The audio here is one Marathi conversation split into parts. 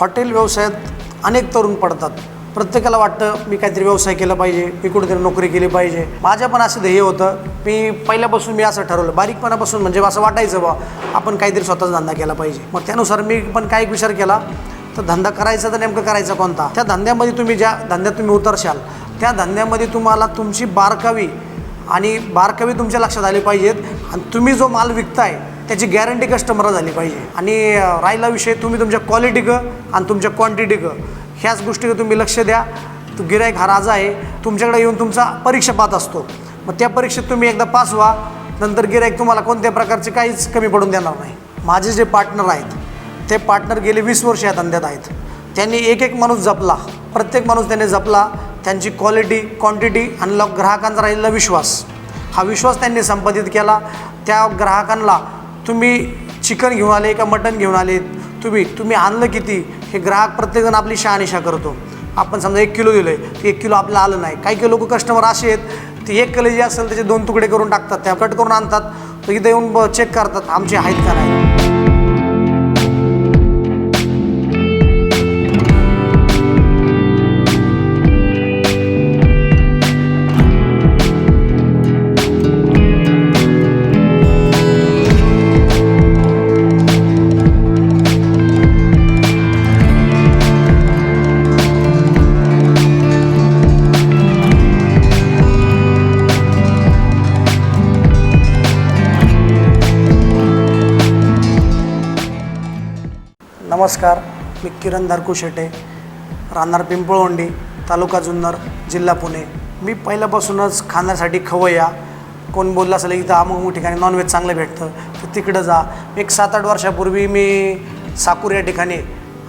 हॉटेल व्यवसायात अनेक तरुण पडतात. प्रत्येकाला वाटतं मी काहीतरी व्यवसाय केला पाहिजे मी कुठेतरी नोकरी केली पाहिजे. माझ्या पण असं ध्येय होतं मी पहिल्यापासून मी असं ठरवलं बारीकपणापासून म्हणजे असं वाटायचं बा आपण काहीतरी स्वतःचा धंदा केला पाहिजे. मग त्यानुसार मी पण काय एक विचार केला तर धंदा करायचा तर नेमकं करायचा कोणता? त्या धंद्यामध्ये तुम्ही ज्या धंद्यात तुम्ही उतरशाल त्या धंद्यामध्ये तुम्हाला तुमची बारकावी आणि बारकावी तुमच्या लक्षात आली पाहिजेत. आणि तुम्ही जो माल विकताय त्याची गॅरंटी कस्टमरला झाली पाहिजे. आणि राहिला विषय तुम्ही तुमच्या क्वालिटी ग आणि तुमच्या क्वांटिटी ग. ह्याच गोष्टीकडे तुम्ही लक्ष द्या. तो गिरायक हा राजा आहे. तुमच्याकडे येऊन तुमचा परीक्षा पाहत असतो. मग त्या परीक्षेत तुम्ही एकदा पास व्हा. नंतर गिरायक तुम्हाला कोणत्या प्रकारचे काहीच कमी पडून देणार नाही. माझे जे पार्टनर आहेत ते पार्टनर गेले वीस वर्ष या धंद्यात आहेत. त्यांनी एक एक माणूस जपला. प्रत्येक माणूस त्याने जपला. त्यांची क्वालिटी क्वांटिटी आणि ल- ग्राहकांचा राहिलेला विश्वास. हा विश्वास त्यांनी संपादित केला. त्या ग्राहकांना तुम्ही चिकन घेऊन आले का मटन घेऊन आले? तुम्ही तुम्ही आणलं किती? हे ग्राहक प्रत्येकजण आपली शहानिशा करतो. आपण समजा एक किलो दिलं आहे ते एक किलो आपलं आलं नाही. काही काही लोक कस्टमर असे आहेत ते एक किलो जे असेल त्याचे दोन तुकडे करून टाकतात त्या कट करून आणतात तर इथं येऊन चेक करतात आमचे आहेत का नाही. नमस्कार मी किरण धारकू शेटे राहणार पिंपळवंडी तालुका जुन्नर जिल्हा पुणे. मी पहिल्यापासूनच खाण्यासाठी खवय्या कोण बोललं असेल इथं अमुक अमुक ठिकाणी नॉनव्हेज चांगलं भेटतं तर तिकडं जा. एक सात आठ वर्षापूर्वी मी साकूर या ठिकाणी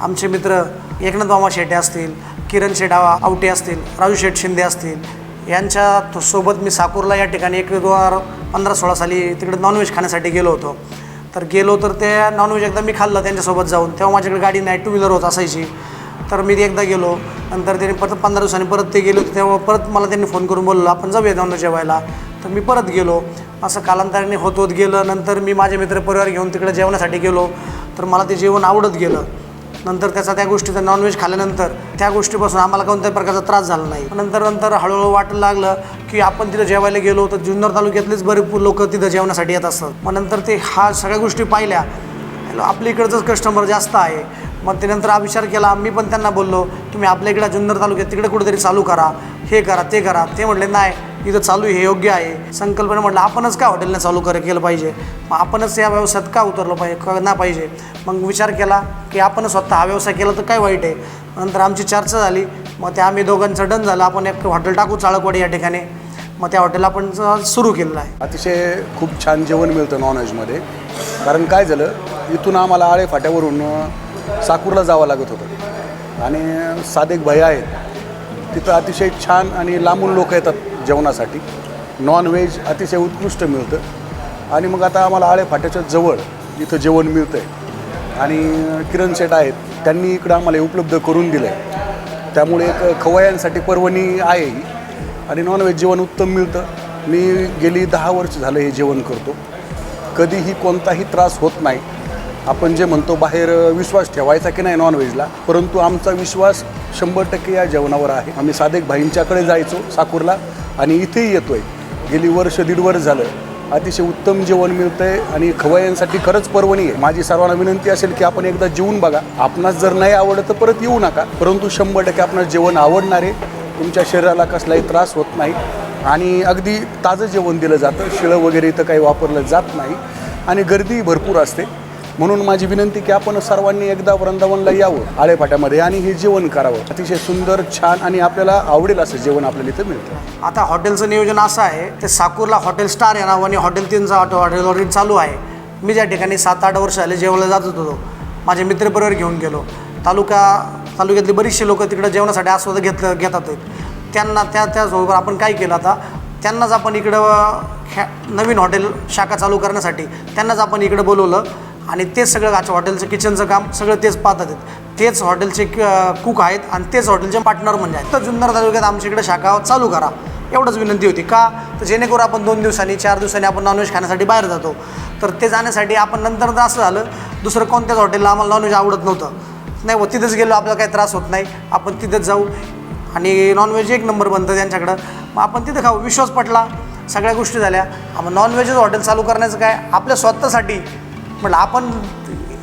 आमचे मित्र एकनाथ मामा शेटे असतील किरण शेटा आवटे असतील राजू शेठ शिंदे असतील यांच्या सोबत मी साकूरला या ठिकाणी एक दोन हजार पंधरा सोळा साली तिकडे नॉनव्हेज खाण्यासाठी गेलो होतो. तर गेलो तर ते नॉनव्हेज एकदा मी खाल्लं त्यांच्यासोबत जाऊन. तेव्हा माझ्याकडे गाडी नाही टू व्हीलर होत असायची. तर मी ते एकदा गेलो. नंतर त्यांनी परत पंधरा दिवसांनी परत ते गेलो तेव्हा परत मला त्यांनी फोन करून बोललो आपण जाऊया नॉनव्हेज जेवायला. तर मी परत गेलो. असं कालांतराने होत होत गेलं. नंतर मी माझे मित्र परिवार घेऊन तिकडे जेवण्यासाठी गेलो. तर मला ते जेवण आवडत गेलं. नंतर त्याचा त्या गोष्टीचा नॉनव्हेज खाल्ल्यानंतर त्या गोष्टीपासून आम्हाला कोणत्याही प्रकारचा त्रास झाला नाही. नंतर नंतर हळूहळू वाटायला लागलं की आपण तिथं जेवायला गेलो तर जुन्नर तालुक्यातलेच बरेच लोक तिथं जेवण्यासाठी येत असतात मग नंतर ते हा सगळ्या गोष्टी पाहिल्या. आपल्या इकडचंच कस्टमर जास्त आहे. मग ते नंतर हा विचार केला. मी पण त्यांना बोललो तुम्ही आपल्या इकडे जुन्नर तालुक्यात तिकडे कुठेतरी चालू करा. हे करा ते करा. ते म्हटले नाही इथं चालू आहे, हे योग्य आहे. संकल्पना म्हटलं आपणच का हॉटेलने चालू कर केलं पाहिजे? मग आपणच या व्यवसायात का उतरलं पाहिजे का ना पाहिजे? मग विचार केला की आपण स्वतः हा व्यवसाय केला तर काय वाईट आहे? नंतर आमची चर्चा झाली. मग ते आम्ही दोघांचं डन झालं. आपण एक हॉटेल टाकू चाळकवाडी या ठिकाणी. मग त्या हॉटेल आपण सुरू केलेलं आहे. अतिशय खूप छान जेवण मिळतं नॉनव्हेजमध्ये कारण काय झालं इथून आम्हाला आळे फाट्यावरून साकूरला जावं लागत होतं. आणि सादेक भय आहेत. तिथं अतिशय छान आणि लांबून लोक येतात. जेवणासाठी. नॉनव्हेज अतिशय उत्कृष्ट मिळतं. आणि मग आता आम्हाला आळे फाट्याच्या जवळ इथं जेवण मिळतं आहे आणि किरण शेट आहेत. त्यांनी इकडं आम्हाला उपलब्ध करून दिलं आहे त्यामुळे एक खवयांसाठी पर्वणी आहे ही. आणि नॉनव्हेज जेवण उत्तम मिळतं. मी गेली दहा वर्ष झालं हे जेवण करतो. कधीही कोणताही त्रास होत नाही. आपण जे म्हणतो बाहेर विश्वास ठेवायचा की नाही नॉनव्हेजला परंतु आमचा विश्वास शंभर टक्के या जेवणावर आहे. आम्ही सादेक भाईंच्याकडे जायचो साकूरला. आणि इथेही येतोय. गेली वर्ष दीड वर्ष झालं. अतिशय उत्तम जेवण मिळतंय आणि खवयांसाठी खरंच पर्वणी आहे माझी सर्वांना विनंती असेल की आपण एकदा जेवून बघा. आपणास जर नाही आवडलं तर परत येऊ नका. परंतु शंभर टक्के आपणास जेवण आवडणार आहे. तुमच्या शरीराला कसलाही त्रास होत नाही. आणि अगदी ताजं जेवण दिलं जातं. शिळं वगैरे इथं काही वापरलं जात नाही. आणि गर्दी भरपूर असते. म्हणून माझी विनंती की आपण सर्वांनी एकदा वृंदावनला यावं आळेफाट्यामध्ये आणि हे जेवण करावं. अतिशय सुंदर छान आणि आपल्याला आवडेल असं जेवण आपल्याला इथं मिळतं. आता हॉटेलचं नियोजन असं आहे ते साकूरला हॉटेल स्टार या नावाने हॉटेल तीनचा हॉटेल हॉटेल ऑलरेडी चालू आहे. मी ज्या ठिकाणी सात आठ वर्ष आले जेवायला जात होतो माझे मित्रबरोबर घेऊन गेलो. तालुका तालुक्यातली बरीचशी लोक तिकडं जेवणासाठी आस्वाद घेतलं घेतात. त्यांना त्या त्याचबरोबर आपण काय केलं आता त्यांनाच आपण इकडं ह्या नवीन हॉटेल शाखा चालू करण्यासाठी त्यांनाच आपण इकडं बोलवलं. आणि तेच सगळं आज हॉटेलचं किचनचं काम सगळं तेच पाहतात. आहेत तेच हॉटेलचे कुक आहेत आणि तेच हॉटेलचे पार्टनर म्हणजे आहेत. तर जुन्नर तालुक्यात आमच्याकडे शाखा चालू करा. एवढंच विनंती होती. का? तर जेणेकरून आपण दोन दिवसांनी चार दिवसांनी आपण नॉनव्हेज खाण्यासाठी बाहेर जातो. तर ते जाण्यासाठी आपण नंतर तर असं झालं दुसरं कोणत्याच हॉटेलला आम्हाला नॉनव्हेज आवडत नव्हतं. नाही व तिथंच गेलो आपल्याला काही त्रास होत नाही. आपण तिथंच जाऊ. आणि नॉनव्हेज एक नंबर बनतं त्यांच्याकडं. मग आपण तिथं खाऊ. विश्वास पटला. सगळ्या गोष्टी झाल्या. मग नॉनव्हेजच हॉटेल चालू करण्याचं काय? आपल्या स्वतःसाठी म्हटलं आपण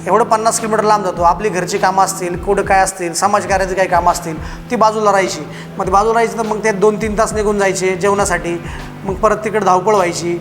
एवढं पन्नास किलोमीटर लांब जातो आपली घरची कामं असतील कुठं काय असतील समाजकार्याची काही कामं असतील ती बाजूला राहायची. मग ती बाजूला राहायची तर मग ते दोन तीन तास निघून जायचे जेवणासाठी. मग परत तिकडे धावपळ व्हायची.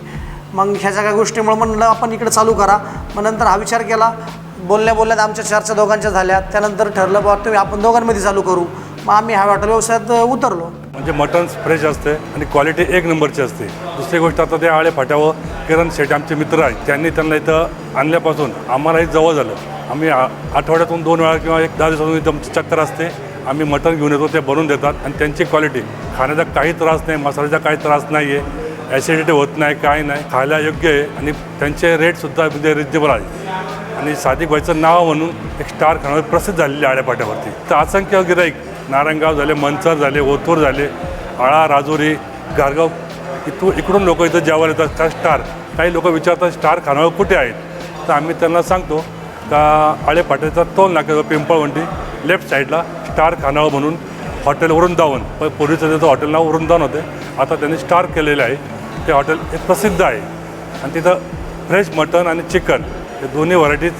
मग ह्या सगळ्या गोष्टीमुळे म्हणलं आपण इकडे चालू करा. मग नंतर हा विचार केला. बोलल्या बोलल्यात आमच्या चर्चा दोघांच्या झाल्या. त्यानंतर ठरलं बा तुम्ही आपण दोघांमध्ये चालू करू. मग आम्ही ह्या हॉटेल व्यवसायात उतरलो. म्हणजे मटन फ्रेश असते आणि क्वालिटी एक नंबरची असते. दुसरी गोष्ट आता ते आळे फाट्यावर किरण शेट्टी आमचे मित्र आहेत त्यांनी त्यांना इथं आणल्यापासून आम्हालाही जवळ झालं. आम्ही आ- आठवड्यातून दोन वेळा किंवा एक दहा दिवसातून इथं आमची चक्कर असते. आम्ही मटण घेऊन येतो ते बनवून देतात आणि त्यांची क्वालिटी. खाण्याचा काही त्रास नाही मसाल्याचा काही त्रास नाही आहे ॲसिडिटी होत नाही काय नाही. खायला योग्य आहे आणि त्यांचे रेटसुद्धा म्हणजे रिजनेबल आहे आणि सादिक भाईचं नाव म्हणून एक स्टार खाण्यावर प्रसिद्ध झालेली आळ्यापाट्यावरती तर असंख्य गिराईक नारायणगाव झाले मनसर झाले ओथूर झाले आळा राजुरी गारगाव इथून इकडून लोक इथं जेवायला येतात का स्टार. काही लोक विचारतात स्टार खानावळ कुठे आहेत? तर आम्ही त्यांना सांगतो का आळेपाट्याचा टोल नाक्याचा पिंपळवंडी लेफ्ट साईडला स्टार खानावळ म्हणून हॉटेल वृंदावन पण पूर्वीचं त्याचं हॉटेल नाव वृंदावन होते. आता त्यांनी स्टार केलेलं आहे. ते हॉटेल एक प्रसिद्ध आहे. आणि तिथं फ्रेश मटन आणि चिकन हे दोन्ही व्हरायटीज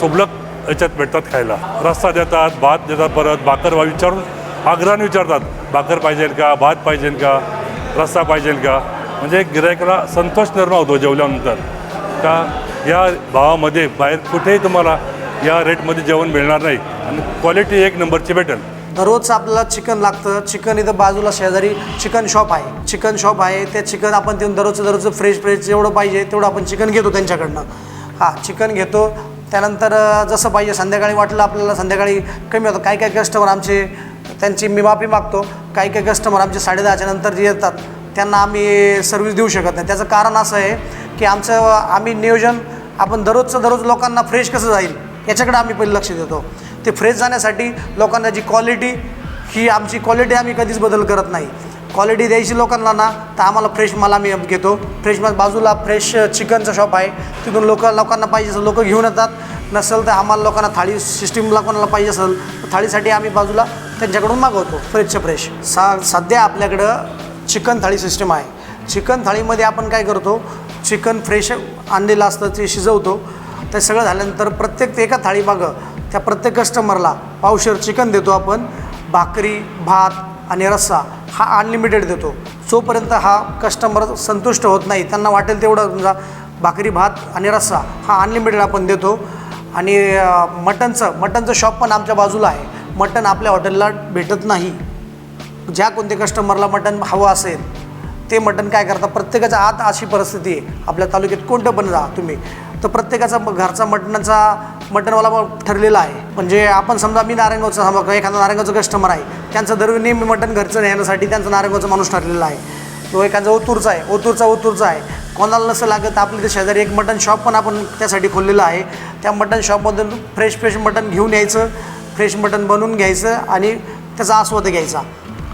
सुबलक याच्यात भेटतात खायला. रस्ता देतात भात देतात परत भाकर विचारून आग्रहाने विचारतात भाकर पाहिजे का भात पाहिजे का रस्सा पाहिजे का? म्हणजे गिरायकाला संतोष निर्माण होतो जेवल्यानंतर. का या भावामध्ये बाहेर कुठेही तुम्हाला या रेटमध्ये जेवण मिळणार नाही. आणि क्वालिटी एक नंबरची भेटेल. दररोज आपल्याला चिकन लागतं. चिकन इथं बाजूला शेजारी चिकन शॉप आहे. चिकन शॉप आहे. ते चिकन आपण तिथून दररोजचं दररोजचं फ्रेश फ्रेश जेवढं पाहिजे तेवढं आपण चिकन घेतो त्यांच्याकडनं. हां चिकन घेतो. त्यानंतर जसं पाहिजे संध्याकाळी वाटलं आपल्याला संध्याकाळी कमी होतं. काही काही कस्टमर आमचे त्यांची मी माफी मागतो. काही काही कस्टमर आमचे साडेदहाच्या नंतर जे येतात त्यांना आम्ही सर्व्हिस देऊ शकत नाही. त्याचं कारण असं आहे की आमचं आम्ही नियोजन आपण दररोजचं दररोज लोकांना फ्रेश कसं जाईल याच्याकडे आम्ही पहिले लक्ष देतो. ते फ्रेश जाण्यासाठी लोकांना जी क्वालिटी ही आमची क्वालिटी आम्ही कधीच बदल करत नाही. क्वालिटी द्यायची लोकांना ना तर आम्हाला फ्रेश माल आम्ही घेतो. फ्रेश माल बाजूला फ्रेश चिकनचं शॉप आहे. तिथून लोक लोकांना पाहिजे असेल लोक घेऊन येतात. नसेल तर आम्हाला लोकांना थाळी सिस्टीमला कोणाला पाहिजे असेल तर थाळीसाठी आम्ही बाजूला त्यांच्याकडून मागवतो फ्रेशचं फ्रेश सा सध्या आपल्याकडं चिकन थाळी सिस्टम आहे. चिकन थाळीमध्ये आपण काय करतो चिकन फ्रेश आणलेलं असतं ते शिजवतो. ते सगळं झाल्यानंतर प्रत्येक एका थाळीमागं त्या प्रत्येक कस्टमरला पावशेर चिकन देतो आपण. भाकरी भात आणि रस्सा. हा अनलिमिटेड देतो. जोपर्यंत हा कस्टमर संतुष्ट होत नाही त्यांना वाटेल तेवढं समजा भाकरी भात आणि रस्सा हा अनलिमिटेड आपण देतो. आणि मटनचं मटनचं शॉप पण आमच्या बाजूला आहे. मटन आपल्या हॉटेलला भेटत नाही. ज्या कोणत्या कस्टमरला मटन हवं असेल ते मटन काय करतात प्रत्येकाच्या आत अशी परिस्थिती आहे. आपल्या तालुक्यात कोणतं पण जा तुम्ही. तर प्रत्येकाचा घरचा मटणाचा मटणवाला ठरलेला आहे. म्हणजे आपण समजा मी नारायणगावचा समजा एखादा नारायणगावचं कस्टमर आहे. त्यांचं दरवेळी नेहमी मटण घरचं नेण्यासाठी त्यांचा नारायणगावचा माणूस ठरलेला आहे. तो एखादा ओतूरचा आहे ओतूरचा ओतूरचा आहे. कोणाला नसं लागत आपल्या ते शेजारी एक मटण शॉप पण आपण त्यासाठी खोललेलं आहे. त्या मटण शॉपमधून फ्रेश फ्रेश मटण घेऊन यायचं फ्रेश मटण बनवून घ्यायचं आणि त्याचा आस्वाद घ्यायचा.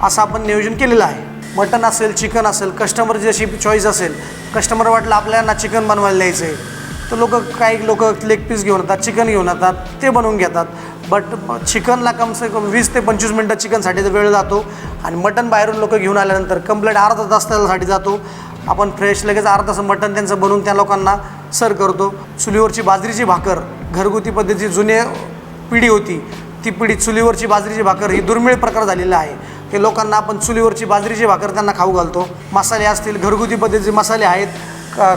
असं आपण नियोजन केलेलं आहे. मटन असेल चिकन असेल कस्टमर जशी चॉईस असेल कस्टमर वाटलं आपल्याला चिकन बनवायला द्यायचं आहे तर लोक काही लोक लेग पीस घेऊन येतात चिकन घेऊन येतात ते बनवून घेतात. बट चिकनला कमसे कम वीस ते पंचवीस मिनटं चिकनसाठी वेळ जातो. आणि मटन बाहेरून लोक घेऊन आल्यानंतर कंप्लीट अर्धा तास त्यासाठी जातो. आपण फ्रेश लगेच अर्धा तास मटन त्यांचं बनवून त्या लोकांना सर करतो. चुलीवरची बाजरीची भाकर घरगुती पद्धतीची जुने पिढी होती. ती पिढी चुलीवरची बाजरीची भाकर ही दुर्मिळ प्रकार झालेला आहे. ते लोकांना आपण चुलीवरची बाजरीची भाकर त्यांना खाऊ घालतो. मसाले असतील घरगुती पद्धतीचे मसाले आहेत. का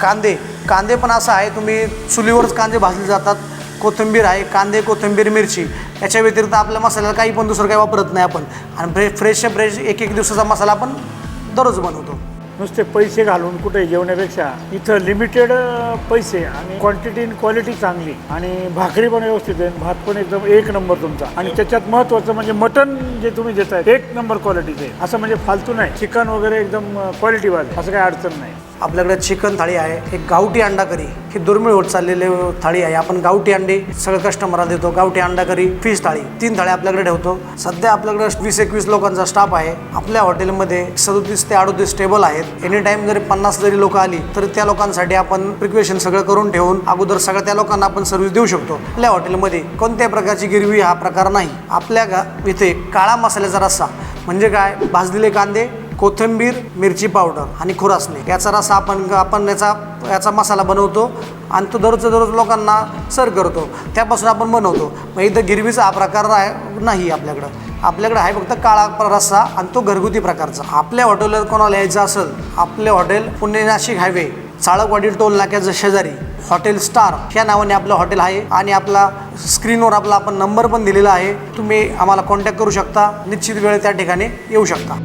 कांदे. कांदे पण असं आहे तुम्ही चुलीवरच कांदे भाजले जातात. कोथिंबीर आहे कांदे कोथिंबीर मिरची. याच्या व्यतिरिक्त आपल्या मसाल्याला काही पण दुसरं काही वापरत नाही आपण. आणि फ्रे फ्रेशच्या फ्रेश एक एक दिवसाचा मसाला आपण दररोज बनवतो. नुसते पैसे घालून कुठे जेवण्यापेक्षा इथं लिमिटेड पैसे आणि क्वांटिटी आणि क्वालिटी चांगली. आणि भाकरी पण व्यवस्थित आहे भात पण एकदम एक नंबर तुमचा. आणि त्याच्यात महत्त्वाचं म्हणजे मटन जे तुम्ही देताय एक नंबर क्वालिटीचे असं म्हणजे फालतू नाही. चिकन वगैरे एकदम क्वालिटी वाले. असं काही अडचण नाही. आपल्याकडे चिकन थाळी आहे एक गावठी अंडा करी. ही दुर्मिळ होत चाललेली थाळी आहे. आपण गावठी अंडी सगळं कस्टमरला देतो. गावठी अंडा करी फिश थाळी. तीन थाळी आपल्याकडे ठेवतो. सध्या आपल्याकडे वीस एकवीस लोकांचा स्टाफ आहे. आपल्या हॉटेलमध्ये सदोतीस ते अडोतीस टेबल आहेत. एनी टाइम जरी पन्नास जरी लोक आली तर त्या लोकांसाठी आपण प्रिक्वेशन सगळं करून ठेवून अगोदर सगळ्या त्या लोकांना आपण सर्व्हिस देऊ शकतो. आपल्या हॉटेलमध्ये कोणत्याही प्रकारची गिरवी हा प्रकार नाही. आपल्या गा इथे काळा मसाल्याचा रस्सा. म्हणजे काय? भाजलेले कांदे कोथिंबीर मिरची पावडर आणि खुरासणे याचा रस्सा आपण आपण याचा याचा मसाला बनवतो आणि तो दररोज दररोज लोकांना सर्व करतो. त्यापासून आपण बनवतो. मग इथं गिरवीचा हा प्रकार नाही आपल्याकडं. आपल्याकडे आहे फक्त काळा रस्सा आणि तो घरगुती प्रकारचा. आपल्या हॉटेलला कोणाला यायचं असेल आपले hotel Pune Nashik highway Chalakwadi toll नाक्याच्या शेजारी हॉटेल स्टार या नावाने आपलं हॉटेल आहे आणि आपला स्क्रीनवर आपला आपण नंबर पण दिलेला आहे. तुम्ही आम्हाला कॉन्टॅक्ट करू शकता. निश्चित वेळ त्या ठिकाणी येऊ शकता.